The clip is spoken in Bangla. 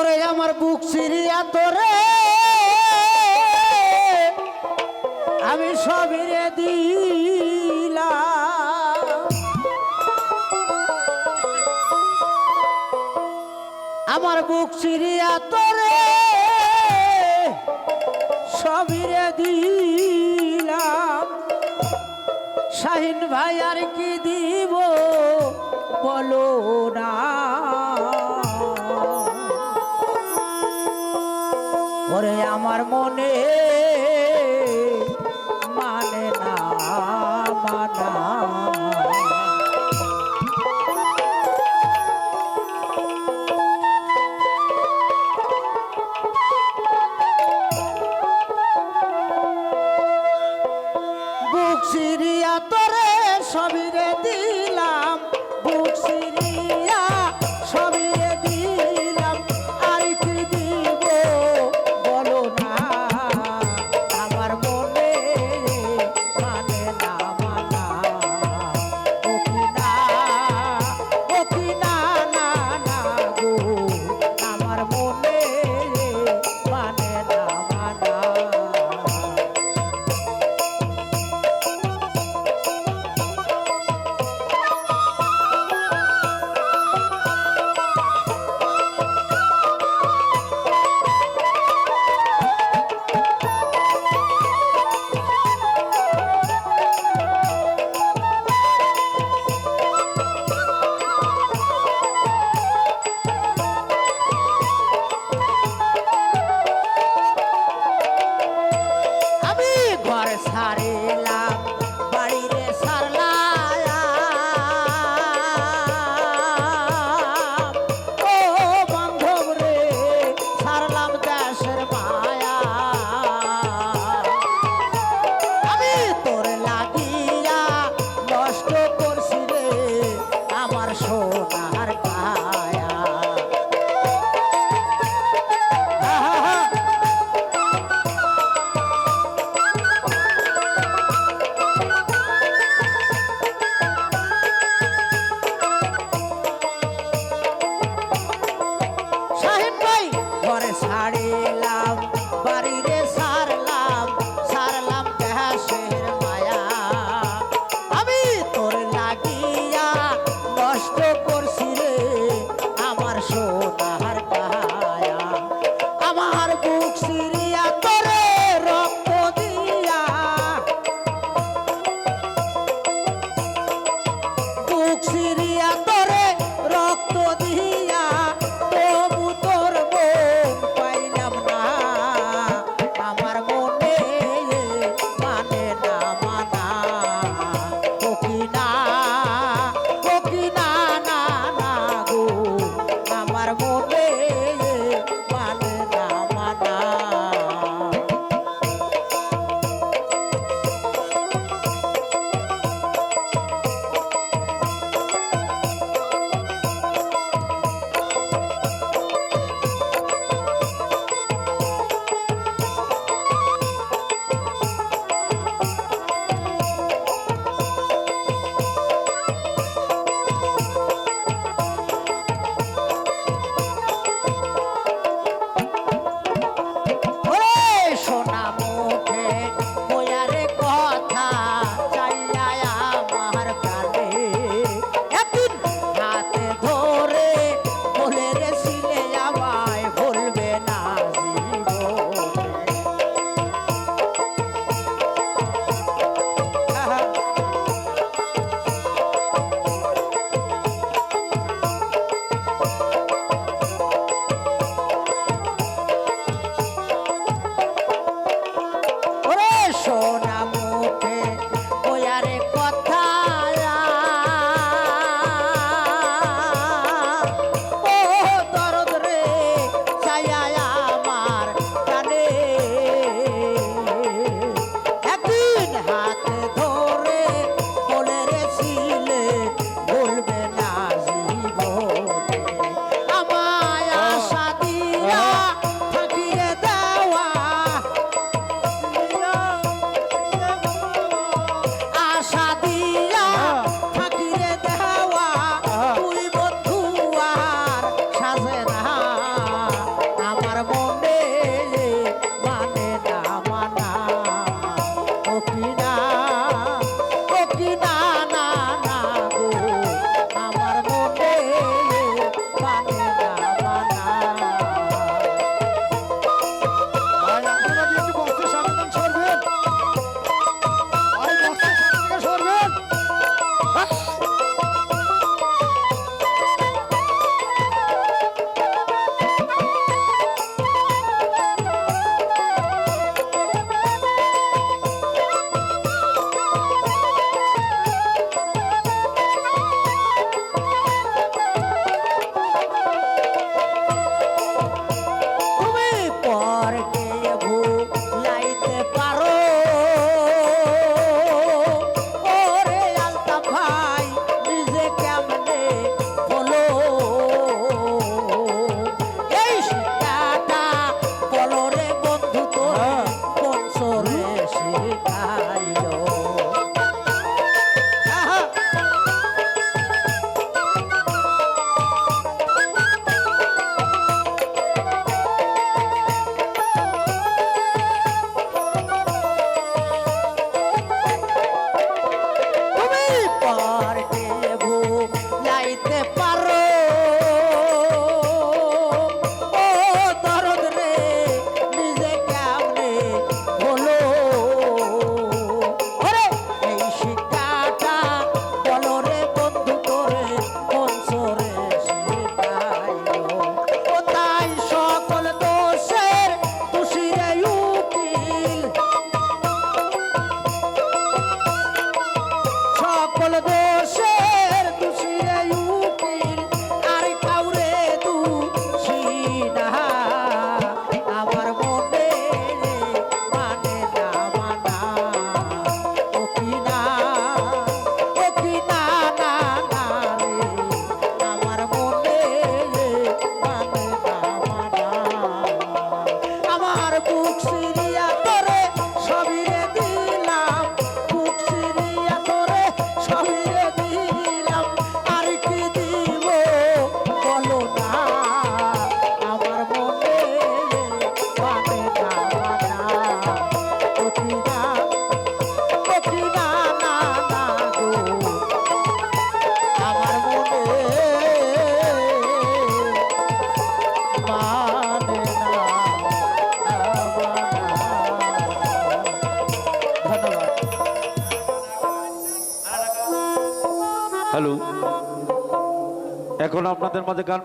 ওরে আমার বুক সিরিয়া তোরে। আমি সবিরে দিলাম। আমার বুক সিরিয়া তোরে। সবিরে দিলাম। শাহিন ভাই আর কি দিব বলো না। ওরে আমার মনে হ্যালো। এখন আপনাদের মাঝে গান